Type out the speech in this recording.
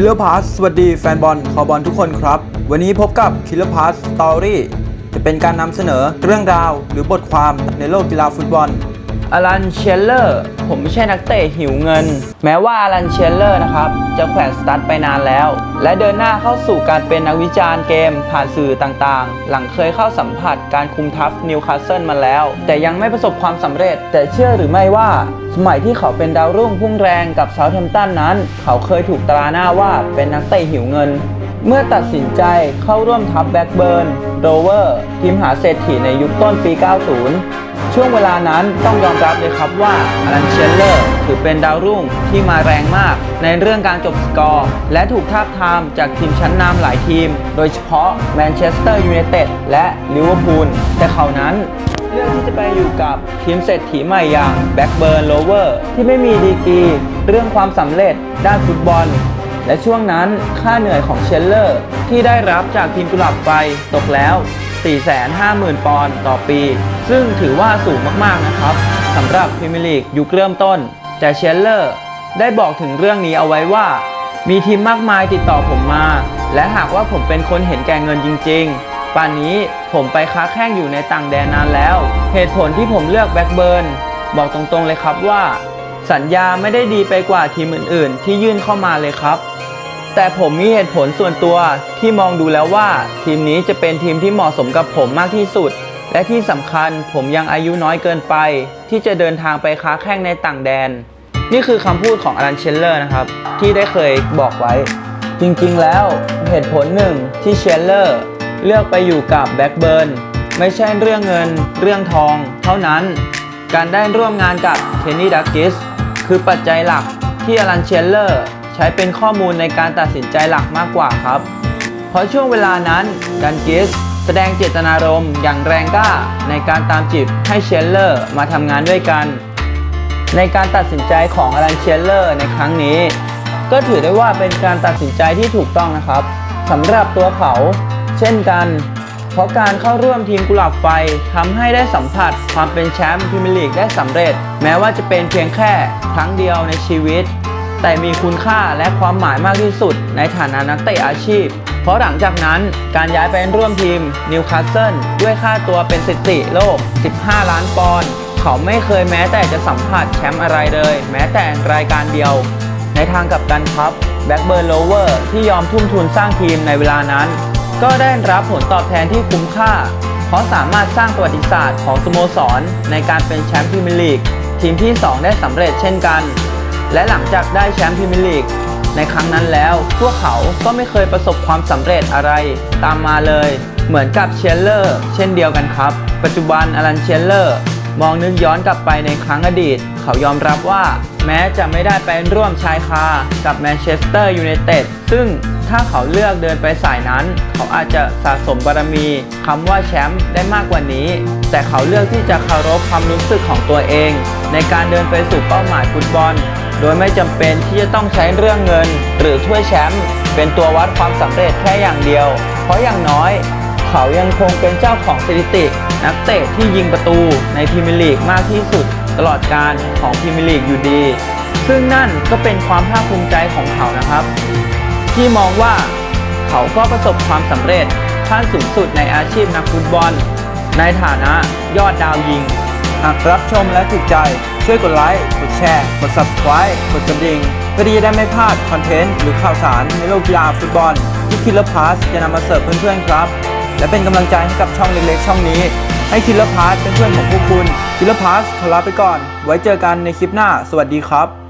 คิลเลอร์พาสสวัสดีแฟนบอลคอบอลทุกคนครับ วันนี้พบกับคิลเลอร์พาสสตอรี่จะเป็นการนำเสนอเรื่องราวหรือบทความในโลกกีฬาฟุตบอล อลันเชลเลอร์ ผมไม่ใช่นักเตะหิวเงิน แม้ว่าอลันเชลเลอร์นะครับ จะแขวนสตั๊ดไปนานแล้ว และเดินหน้าเข้าสู่การเป็นนักวิจารณ์เกม ผ่านสื่อต่างๆ หลังเคยเข้าสัมผัสการคุมทัพนิวคาสเซิลมาแล้ว แต่ยังไม่ประสบความสำเร็จ แต่เชื่อหรือไม่ว่า สมัยที่เขาเป็นดาวรุ่งพุ่งแรงกับเซาท์แฮมป์ตันนั้น เขาเคยถูกตราหน้าว่าเป็นนักเตะหิวเงิน เมื่อตัดสินใจเข้าร่วมทัพแบ็กเบิร์น โรเวอร์ทีมหาเศรษฐีในยุคต้นปี 90 ช่วงเวลานั้นต้องยอมรับเลยครับว่าอลันเชลเลอร์ถือเป็นดาวรุ่งที่มาแรงมากในเรื่องการจบสกอร์ และถูกทาบทามจากทีมชั้นนำหลายทีม โดยเฉพาะแมนเชสเตอร์ยูไนเต็ดและลิเวอร์พูลแต่เขานั้นเลือกที่จะไปอยู่กับทีมเศรษฐีใหม่อย่างแบ็กเบิร์นโรเวอร์ที่ไม่มีดีกรีเรื่องความสำเร็จด้านฟุตบอล และช่วงนั้นค่าเหนื่อยของเชลเลอร์ ที่ได้รับจากทีมกุหลาบไฟตกแล้ว 450,000 ปอนด์ต่อปี ซึ่งถือว่าสูงมากๆนะครับสำหรับพรีเมียร์ลีกยุคเริ่มต้น แต่เชลเลอร์ได้บอกถึงเรื่องนี้เอาไว้ว่า มีทีมมากมายติดต่อผมมา และหากว่าผมเป็นคนเห็นแก่เงินจริง ๆ ป่านนี้ผมไปค้าแข้งอยู่ในต่างแดนนานแล้ว เหตุผลที่ผมเลือกแบ็กเบิร์นบอกตรงๆเลยครับว่า สัญญาไม่ได้ดีไปกว่าทีมอื่น ๆ ที่ยื่นเข้ามาเลยครับ แต่ผมมีเหตุผลส่วนตัวที่มองดูแล้วว่า ทีมนี้จะเป็นทีมที่เหมาะสมกับผมมากที่สุด และที่สำคัญผมยังอายุน้อยเกินไป ที่จะเดินทางไปค้าแข้งในต่างแดน นี่คือคำพูดของอลันเชลเลอร์นะครับ ที่ได้เคยบอกไว้ จริงๆแล้วเหตุผลหนึ่งที่เชลเลอร์เลือกไปอยู่กับแบ็กเบิร์นไม่ใช่เรื่องเงิน เรื่องทอง เท่านั้น การได้ร่วมงานกับเคนนี่ดักกิสคือปัจจัยหลักที่อลันเชลเลอร์ ช้เป็นข้อมูลในการตัดสินใจหลักมากกว่าครับ เพราะช่วงเวลานั้นดันกิสแสดงเจตนารมณ์อย่างแรงกล้าในการตามจีบให้เชลเลอร์มาทำงานด้วยกัน ในการตัดสินใจของอลันเชลเลอร์ในครั้งนี้ ก็ถือได้ว่าเป็นการตัดสินใจที่ถูกต้องนะครับสำหรับตัวเขา เช่นกัน เพราะการเข้าร่วมทีมกุหลาบไฟทำให้ได้สัมผัสความเป็นแชมป์พรีเมียร์ลีกได้สำเร็จ แม้ว่าจะเป็นเพียงแค่ครั้งเดียวในชีวิต แต่มีคุณค่าและความหมายมากที่สุดในฐานะนักเตะอาชีพ เพราะหลังจากนั้นการย้ายไปร่วมทีมนิวคาสเซิลด้วยค่าตัวเป็นสิติโลก 15 ล้านปอนด์เขาไม่เคยแม้แต่จะสัมผัสแชมป์อะไรเลย แม้แต่รายการเดียว ในทางกับกันครับแบ็กเบิร์นโลเวอร์ที่ยอมทุ่มทุนสร้างทีมในเวลานั้น ก็ได้รับผลตอบแทนที่คุ้มค่า เพราะสามารถสร้างประวัติศาสตร์ของสโมสร ในการเป็นแชมป์พรีเมียร์ลีกทีมที่ 2 ได้สำเร็จเช่นกัน และหลังจากได้แชมป์พรีเมียร์ลีกในครั้งนั้นแล้ว พวกเขาก็ไม่เคยประสบความสำเร็จอะไรตามมาเลย เหมือนกับเชลเลอร์ เช่นเดียวกันครับ ปัจจุบันอลันเชลเลอร์ มองนึกย้อนกลับไปในครั้งอดีต เขายอมรับว่า แม้จะไม่ได้ไปร่วมชายคากับแมนเชสเตอร์ยูไนเต็ดซึ่งถ้าเขาเลือกเดินไปสายนั้น เขาอาจจะสะสมบารมีคำว่าแชมป์ได้มากกว่านี้ แต่เขาเลือกที่จะเคารพความรู้สึกของตัวเอง ในการเดินไปสู่เป้าหมายฟุตบอล โดยไม่จำเป็นที่จะต้องใช้เรื่องเงิน หรือถ้วยแชมป์เป็นตัววัดความสำเร็จแค่อย่างเดียว เพราะอย่างน้อย เขายังคงเป็นเจ้าของสถิติ นักเตะที่ยิงประตูในพรีเมียร์ลีกมากที่สุด ตลอดการของพรีเมียร์ลีกอยู่ดี ซึ่งนั่นก็เป็นความภาคภูมิใจของเขานะครับ ที่มองว่าเขาก็ประสบความสำเร็จขั้นสูงสุดในอาชีพนักฟุตบอล ในฐานะยอดดาวยิง หากรับชมและถูกใจ ช่วยกดไลค์ กดแชร์ กด Subscribe กดกระดิ่งเพื่อที่จะได้ไม่พลาดคอนเทนต์หรือข่าวสารในโลกกีฬาฟุตบอล ที่คิลเลอร์พาสจะนำมาเสิร์ฟเพื่อนๆครับ และเป็นกำลังใจให้กับช่องเล็กๆ ช่องนี้ ให้คิลเลอร์พาสเป็นเพื่อนของพวกคุณคิลเลอร์พาสขอลาไปก่อน ไว้เจอกันในคลิปหน้า สวัสดีครับ